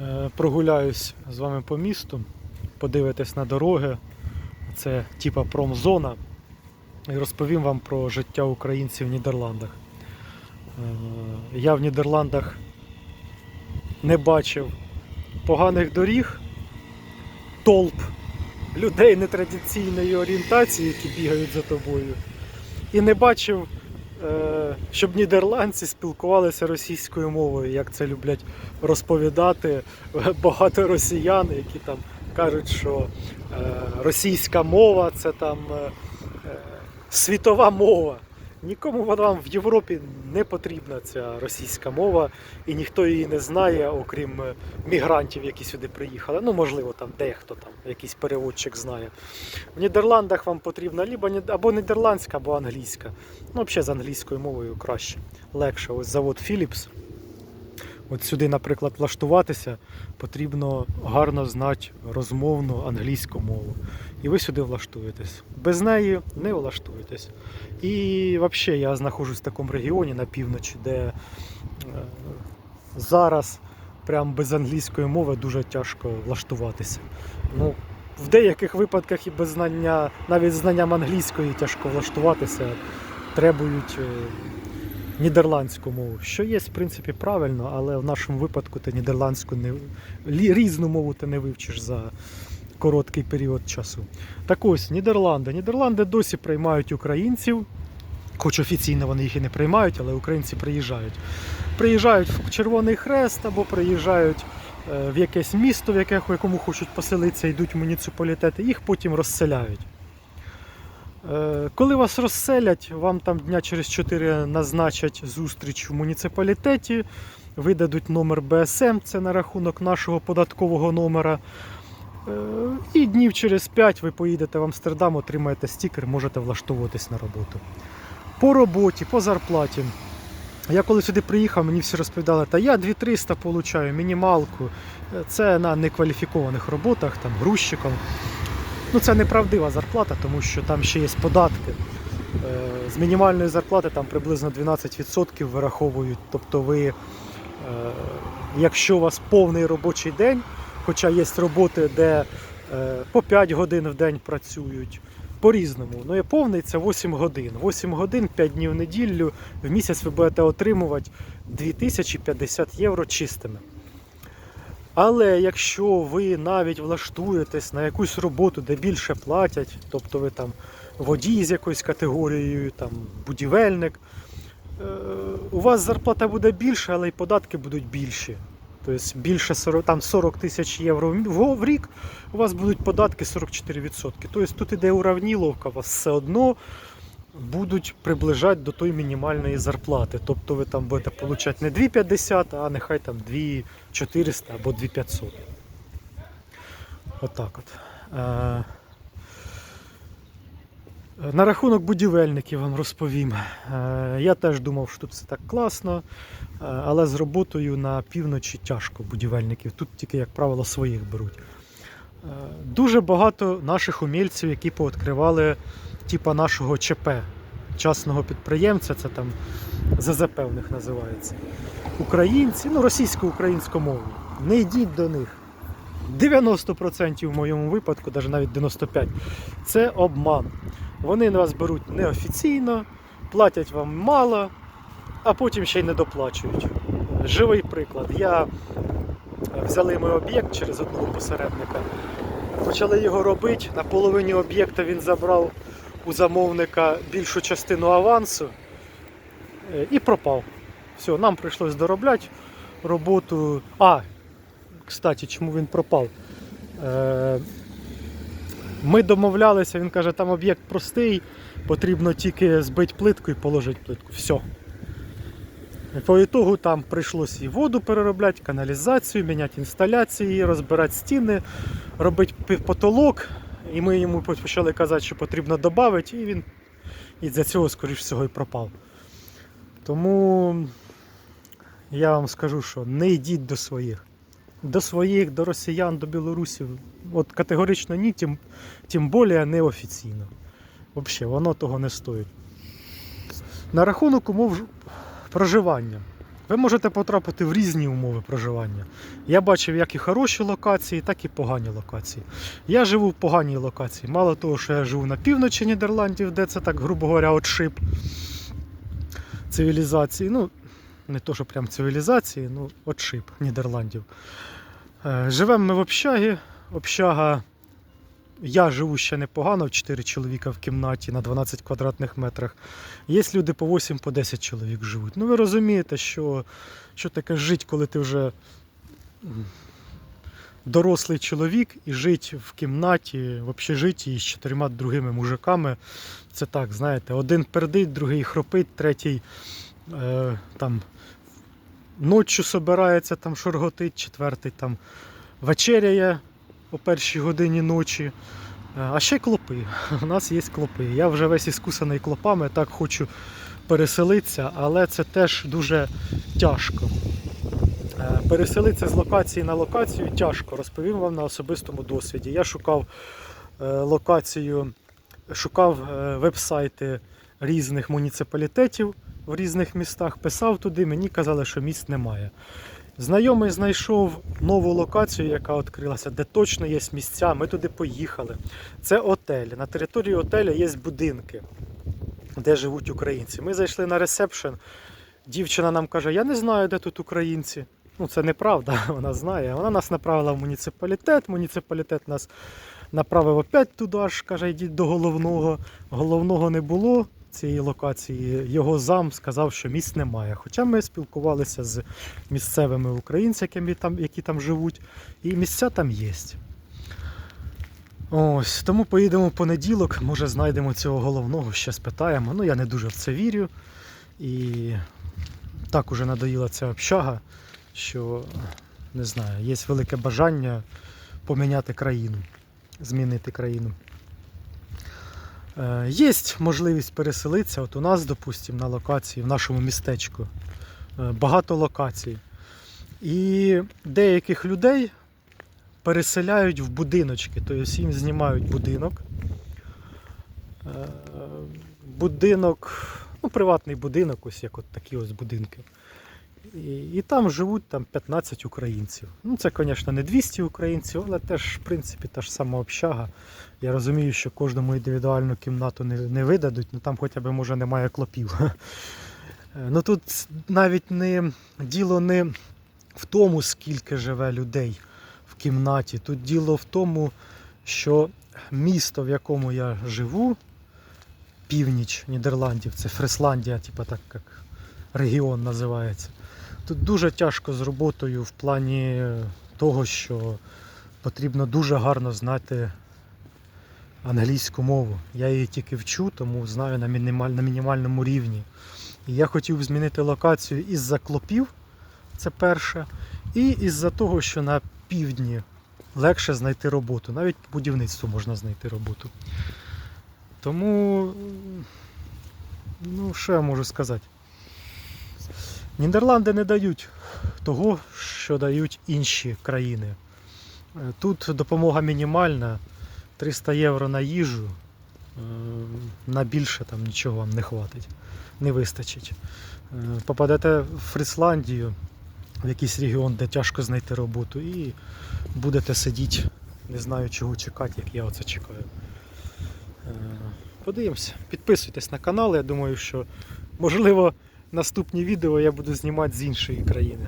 Е, Прогуляюсь з вами по місту, подивитесь на дороги. Це типа промзона. І розповім вам про життя українців в Нідерландах. Е, Я в Нідерландах не бачив поганих доріг, толп людей нетрадиційної орієнтації, які бігають за тобою. І не бачив, щоб нідерландці спілкувалися російською мовою, як це люблять розповідати багато росіян, які там кажуть, що е, російська мова це там е, е, світова мова. Нікому вам в Європі не потрібна ця російська мова, і ніхто її не знає, окрім е, мігрантів, які сюди приїхали. Ну, можливо, там дехто там, якийсь переводчик знає. В Нідерландах вам потрібна або нідерландська, або англійська. Ну, взагалі з англійською мовою краще, легше. Ось завод Philips. От сюди, наприклад, влаштуватися, потрібно гарно знати розмовну англійську мову. І ви сюди влаштуєтесь. Без неї не влаштуєтесь. І взагалі я знаходжусь в такому регіоні на півночі, де е, зараз прям без англійської мови дуже тяжко влаштуватися. Ну, в деяких випадках і без знання, навіть знанням англійської тяжко влаштуватися, требують е, нідерландську мову, що є, в принципі, правильно, але в нашому випадку ти нідерландську не різну мову ти не вивчиш за короткий період часу. Так ось, Нідерланди. Нідерланди досі приймають українців, хоч офіційно вони їх і не приймають, але українці приїжджають. Приїжджають в Червоний Хрест або приїжджають е, в якесь місто, в якому хочуть поселитися, йдуть муніципалітети, їх потім розселяють. Е, Коли вас розселять, вам там дня через 4 назначать зустріч в муніципалітеті, видадуть номер БСМ, це на рахунок нашого податкового номера. Е, І днів через 5 ви поїдете в Амстердам, отримаєте стікер, можете влаштовуватись на роботу. По роботі, по зарплаті. Я коли сюди приїхав, мені всі розповідали, та я 2300 получаю, мінімалку. Е, Це на некваліфікованих роботах, там грузчиком. Ну, це неправдива зарплата, тому що там ще є податки. Е, З мінімальної зарплати там приблизно 12% вираховують. Тобто ви, е, якщо у вас повний робочий день, хоча є роботи, де е, по 5 годин в день працюють, по-різному. Ну, є повний це 8 годин. 8 годин, 5 днів в неділю, в місяць ви будете отримувати 2050 євро чистими. Але якщо ви навіть влаштуєтесь на якусь роботу, де більше платять, тобто ви там водій з якоюсь категорією, там будівельник, е, у вас зарплата буде більша, але й податки будуть більші. Тобто більше 40, там 40 тисяч євро в рік, у вас будуть податки 44%. Тобто тут іде уравніловка, у вас все одно будуть приближати до тої мінімальної зарплати. Тобто ви там будете отримати не 2,50, а нехай там 2,400 або 2,500. Отак от. Е, На рахунок будівельників вам розповім. Е, Я теж думав, що тут все так класно, е, але з роботою на півночі тяжко будівельників. Тут тільки, як правило, своїх беруть. Дуже багато наших умільців, які пооткривали типа нашого ЧП, частного підприємця, це там ЗЗП в них називається. Українці, ну російсько-українськомовні. Не йдіть до них. 90% в моєму випадку, навіть навіть 95%, це обман. Вони вас беруть неофіційно, платять вам мало, а потім ще й не доплачують. Живий приклад. Я взяли мій об'єкт через одного посередника. Почали його робити. На половині об'єкта він забрав у замовника більшу частину авансу е, і пропав. Все, нам прийшлось доробляти роботу. А, кстати, чому він пропав? Е, Ми домовлялися, він каже, там об'єкт простий, потрібно тільки збити плитку і положити плитку. Все. По ітогу там прийшлось і воду переробляти, каналізацію, міняти інсталяції, розбирати стіни, робити потолок. І ми йому почали казати, що потрібно додати, і він і за цього, скоріш всього, і пропав. Тому я вам скажу, що не йдіть до своїх. До своїх, до росіян, до білорусів. От категорично ні, тим, тим більше неофіційно. Взагалі, воно того не стоїть. На рахунок умов проживання. Ви можете потрапити в різні умови проживання. Я бачив як і хороші локації, так і погані локації. Я живу в поганій локації. Мало того, що я живу на півночі Нідерландів, де це так, грубо говоря, отшиб цивілізації. Ну, не то, що прям цивілізації, ну, отшиб Нідерландів. Е, Живемо ми в общагі. Общага. Я живу ще непогано, 4 чоловіка в кімнаті на 12 квадратних метрах. Є люди по 8 по 10 чоловік живуть. Ну ви розумієте, що, що таке жити, коли ти вже дорослий чоловік і жити в кімнаті, в общежитті з чотирма другими мужиками. Це так, знаєте, один пердить, другий хропить, третій е, там ночі собирається, там шорготить, четвертий там вечеряє о першій годині ночі. Е, А ще клопи. У нас є клопи. Я вже весь іскусаний клопами, так хочу переселитися, але це теж дуже тяжко. Е, Переселитися з локації на локацію тяжко. Розповім вам на особистому досвіді. Я шукав е, локацію, шукав веб-сайти різних муніципалітетів в різних містах, писав туди, мені казали, що місць немає. Знайомий знайшов нову локацію, яка відкрилася, де точно є місця. Ми туди поїхали. Це отель. На території отеля є будинки, де живуть українці. Ми зайшли на ресепшн. Дівчина нам каже: Я не знаю, де тут українці. Ну, це неправда, вона знає. Вона нас направила в муніципалітет. Муніципалітет нас направив опять туди ж, каже, йдіть до головного. Головного не було цієї локації. Його зам сказав, що місць немає. Хоча ми спілкувалися з місцевими українцями, які там живуть, і місця там є. Ось, тому поїдемо в понеділок, може знайдемо цього головного, ще спитаємо. Ну, я не дуже в це вірю. І так уже надоїла ця общага, що не знаю, є велике бажання поміняти країну, змінити країну. Е, Є можливість переселитися. От у нас, допустимо, на локації, в нашому містечку е, багато локацій. І деяких людей переселяють в будиночки, тобто їм знімають будинок. Е, Будинок, ну, приватний будинок, ось як от такі ось будинки. І, і там живуть там 15 українців. Ну, це, звісно, не 200 українців, але теж, в принципі, та ж сама общага. Я розумію, що кожному індивідуальну кімнату не, не видадуть, ну там хоча б може немає клопів. Е, Ну тут навіть не діло не в тому, скільки живе людей в кімнаті. Тут діло в тому, що місто, в якому я живу, північ Нідерландів, це Фрисландія, типу так як регіон називається. Тут дуже тяжко з роботою в плані того, що потрібно дуже гарно знати англійську мову. Я її тільки вчу, тому знаю на, мінімаль, на мінімальному рівні. І я хотів змінити локацію із-за клопів, це перше, і із-за того, що на півдні легше знайти роботу. Навіть по будівництву можна знайти роботу. Тому, ну, що я можу сказати? Нідерланди не дають того, що дають інші країни. Е, Тут допомога мінімальна, 300 євро на їжу, е, на більше там нічого вам не хватить, не вистачить. Е, Попадете в Фрисландію, в якийсь регіон, де тяжко знайти роботу, і будете сидіти, не знаю чого чекати, як я оце чекаю. Подивимося, підписуйтесь на канал, я думаю, що можливо наступні відео я буду знімати з іншої країни.